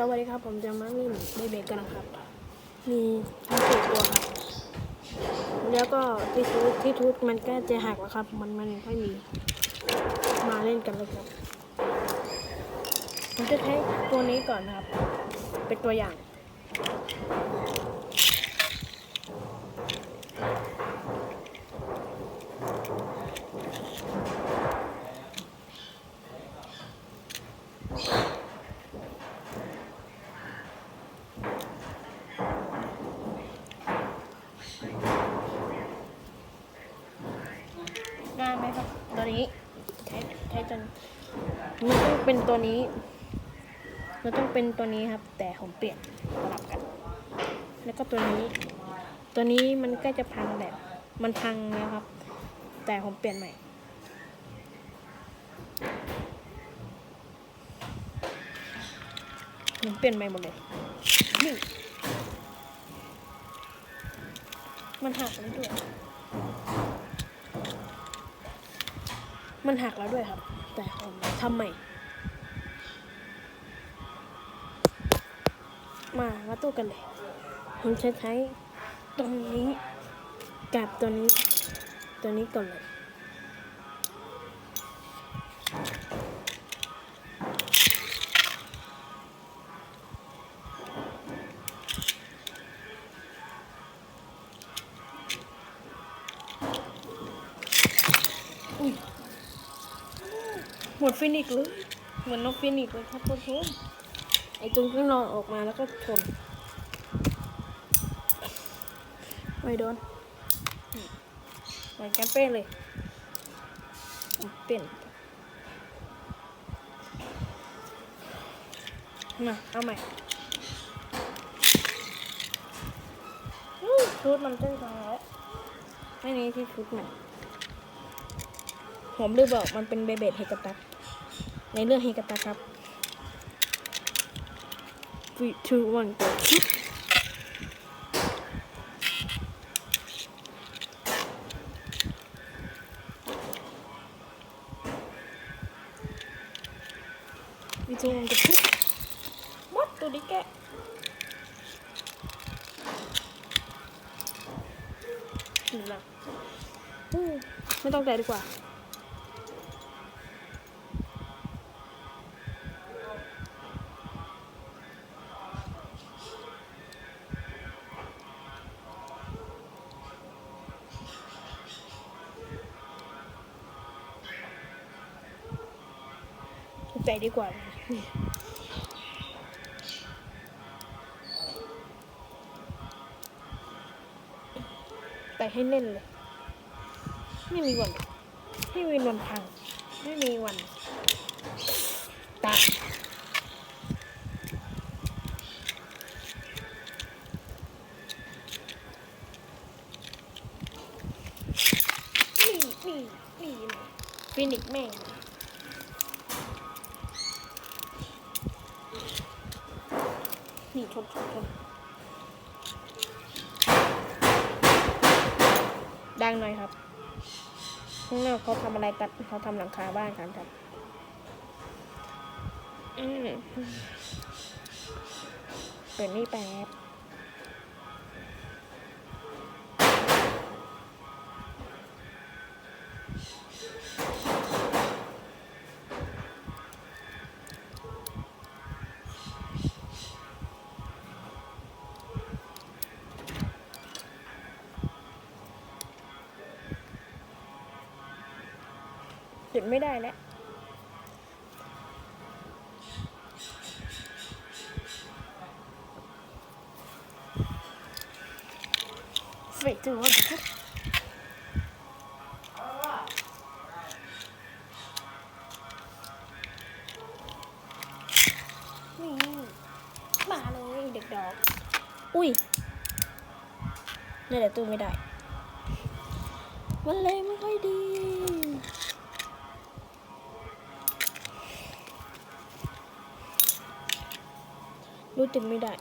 สวัสดีครับ ผมจะมาเล่นเบเบกันนะครับ มีทั้งสี่ตัวครับ แล้วก็ที่ทุกที่ทุกมันก็จะหักแล้วครับ มันมันไม่มี มาเล่นกันเลยครับ ผมจะใช้ตัวนี้ก่อนนะครับ เป็นตัวอย่างง่ายไหมครับ ตัวนี้ใช้ใช้ จนมันต้องเป็นตัวนี้มันต้องเป็นตัวนี้ครับ แต่ผมเปลี่ยนสลับกัน แล้วก็ตัวนี้ ตัวนี้มันก็จะพังแบบ มันพังแล้วครับ แต่ผมเปลี่ยนใหม่ผมเปลี่ยนใหม่หมดเลยนี่มันหักแล้วด้วย มันหักแล้วด้วยครับ แต่ผมทำใหม่มามาตู้กันเลย ผมจะใช้ตรงนี้กับตัวนี้ ตัวนี้ก่อนเลย หมดฟินิกซ์เลย เหมือนนกฟินิกเลยครับคุณผู้ชมไอ้ตรงข้างนอกออกมาแล้วก็ชนไม่โดนเหมือนกันเป้เลย เปลี่ยนมาเอาใหม่ชุดมันเต้นมาแล้วไม่นี้ที่ชุดใหม่ผมลืมบอกมันเป็นเบเบดเฮกาตัก ในเรื่องเฮกตักครับ three two one go วิธีการกระทุกมดตัวนี้แกะนี่นะอู้ไม่ต้องแตะดีกว่า ไปดีกว่าไปให้เล่นเลย ไม่มีวัน ไม่มีวันพัง ไม่มีวันตาย นี่ชนชนชนดังหน่อยครับข้างนอกเขาทำอะไรกันเขาทำหลังคาบ้านกันครับอืมเปิดนี่แป๊บ จุดไม่ได้แล้วเฟรถึงวันพุธนี่มาเลยเด็กดอก อุ้ยนี่แหละตู้ไม่ได้ มันเลยไม่ค่อยดี รู้ติดไม่ได้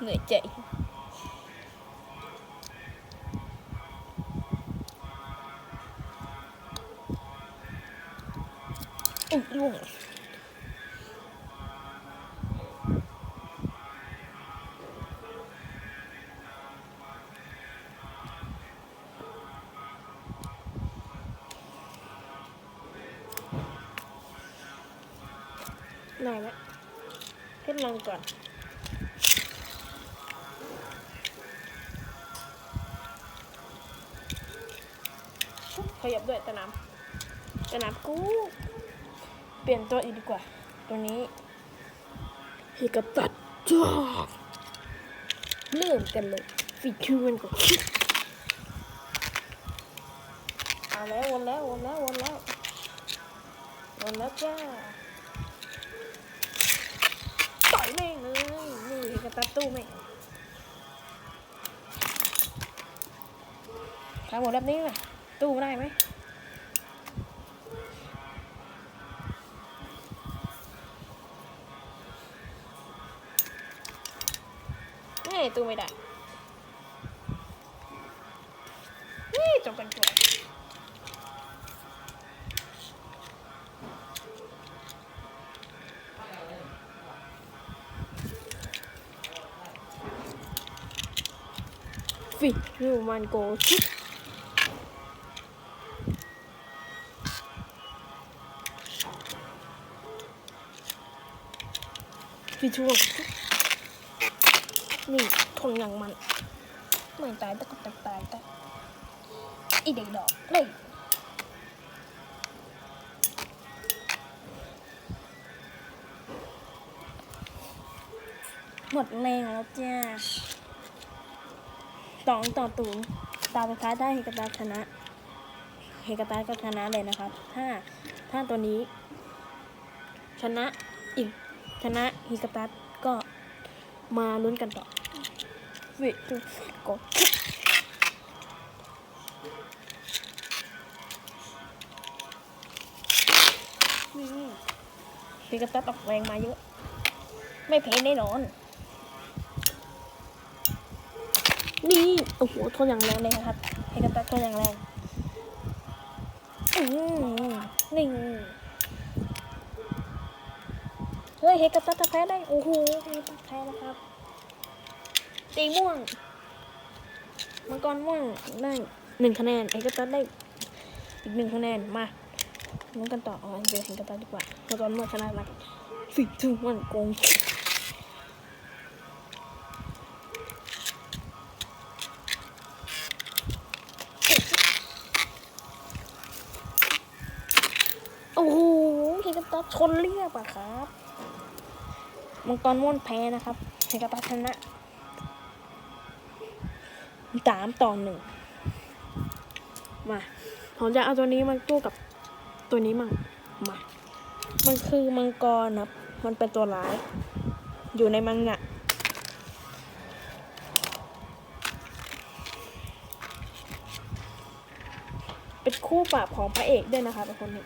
เหนื่อยใจ ได้แล้วทดลองก่อน ขยับด้วยตะน้ำตะน้ำกู เปลี่ยนตัวอีกดีกว่า ตัวนี้ฮีกระตัดจ้าเริ่มกันเลยฟีชูมันก็คิดเอาแล้ววนแล้ววนแล้ววนแล้ววนแล้วจ้า นี่ฮีกระตัดตู้ไหมทำหมดแบบนี้เลยตู้ได้ไหมนี่ตู้ไม่ได้ ฟิรูมันโกชิฟิชูชินี่ทนอย่างมันไม่ตายแต่ก็ตายตายแต่อีเด็กดอกเลยหมดแรงแล้วจ้า สองต่อตูนตาสุดท้ายได้เฮกตาชนะ เฮกตาก็ชนะเลยนะครับ ถ้าถ้าตัวนี้ ชนะอีกชนะเฮกาตาก็มาลุ้นกันต่อวิทกดนี่ฮิกาตาออกแรงมาเยอะ ไม่แพ้แน่นอน นี่โอ้โหทนอย่างแรงเลยครับเฮกาตาทนอย่างแรงอืมนี่เฮ้ยเฮกาตัสแพ้ได้โอ้โหเฮกาตัสแพ้นะครับตีม่วงมังกรม่วงได้หนึ่งคะแนนเฮกาตัสได้อีกหนึ่งคะแนนมาลุ้นกันต่อเอาเจอเฮกาตัสดีกว่ามังกรม่วงชนะมาฟิทูมันโกง ชนเรียบอะครับมังกรม่วนแพ้นะครับเฮกาตาชนะสามต่อหนึ่งมาผมจะเอาตัวนี้มาตู้กับตัวนี้มั่งมา มันคือมังกรครับมันเป็นตัวร้าย อยู่ในมังงะเป็นคู่ปราบของพระเอกด้วยนะคะเป็นคนนี้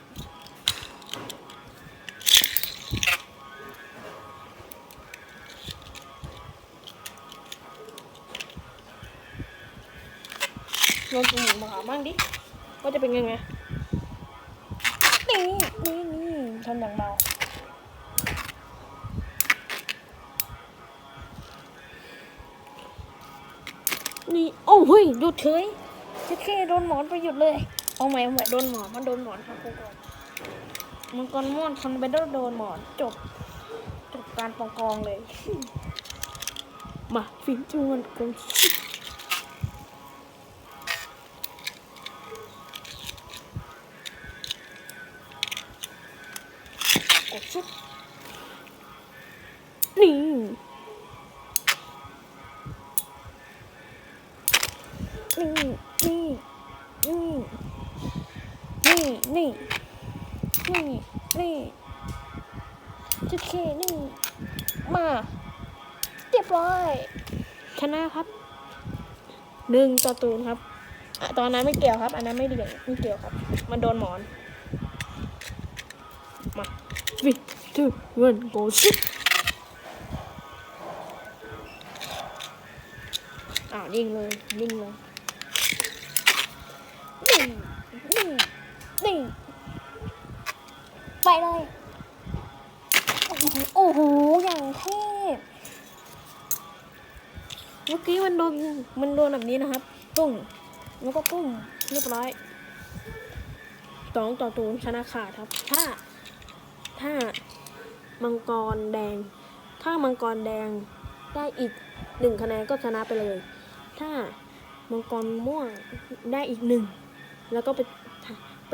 ลองกินหมูมาหาบ้างดิ ว่าจะเป็นยังไง นี่นี่นี่ทำอย่างเบานี่ โอ้เฮ้ยหยุดเฉยจ๊แค่โดนหมอนไปหยุดเลย เอาใหม่เอาใหม่โดนหมอนมันโดนหมอนครับทุกคนมันกรม่วนคอนเบเดอร์โดนหมอนจบ จบการปองกองเลย มาฟินจูมันกง ชุดนี่นี่นี่นี่นี่นี่นี่นี่จุดเคนี่มาเรียบร้อยชนะครับหนึ่งต่อตูนครับอตอนนั้นไม่เกี่ยวครับ อันนั้นไม่เกี่ยวไม่เกี่ยวครับ มันโดนหมอน two one go shoot อ้าวนิ่งเลยนิ่งเลยนิ่งนิ่งนิ่งไปเลย โอ้โห อย่างเทพ เมื่อกี้มันโดน มันโดนแบบนี้นะครับ ปุ้ง แล้วก็ปุ้ง เรียบร้อยสองต่อศูนชนะขาดครับ ถ้า ถ้า มังกรแดง ถ้ามังกรแดงได้อีกหนึ่งคะแนนก็ชนะไปเลย ถ้ามังกรม่วงได้อีกหนึ่งแล้วก็ไปทาไป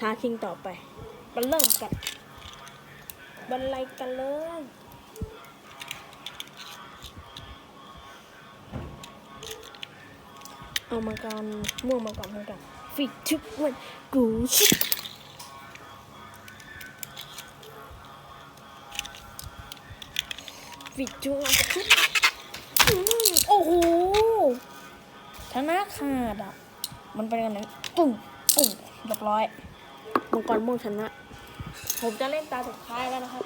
ท้าชิงต่อไปมาเริ่มกันบันไลกันเลยเอามังกรม่วงมาก่อนมาก่อนฟิกทุกวันกูชิ วันชิกอืมโอ้โหชนะขาดอะ มันเป็นกันไหนปุ้งปุ้งเรียบร้อยมังกรม่วงชนะ ผมจะเล่นตาสุดท้ายแล้วนะครับ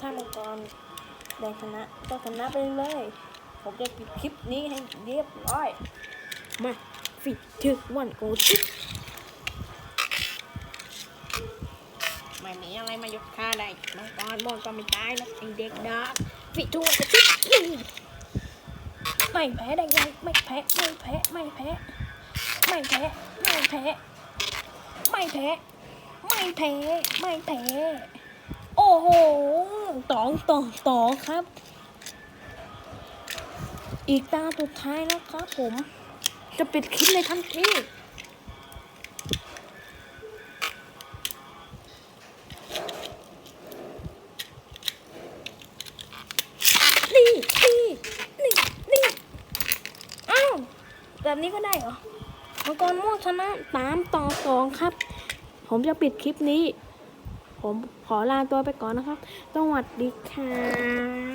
ถ้ามังกรแดงชนะก็ชนะไปเลย ผมจะปิดคลิปนี้ให้เรียบร้อย มาฟิตถึกวันโกชิไม่มีอะไรมาหยุดข้าได้มังกรม่วงก็ไม่ตายนะไอเด็กดาบ ฟิตทุกวันโกไม่แพ้ได้ไงไม่แพ้ไม่แพ้ไม่แพ้ไม่แพ้ไม่แพ้ไม่แพ้ไม่แพ้ไม่แพ้โอ้โหตองต่อต่อครับ อีกตาสุดท้ายแล้วครับผม จะปิดคลิปในทันที แบบนี้ก็ได้เหรอ มังกรม่วงชนะสามต่อสองครับ ผมจะปิดคลิปนี้ ผมขอลาตัวไปก่อนนะครับสวัสดีครับ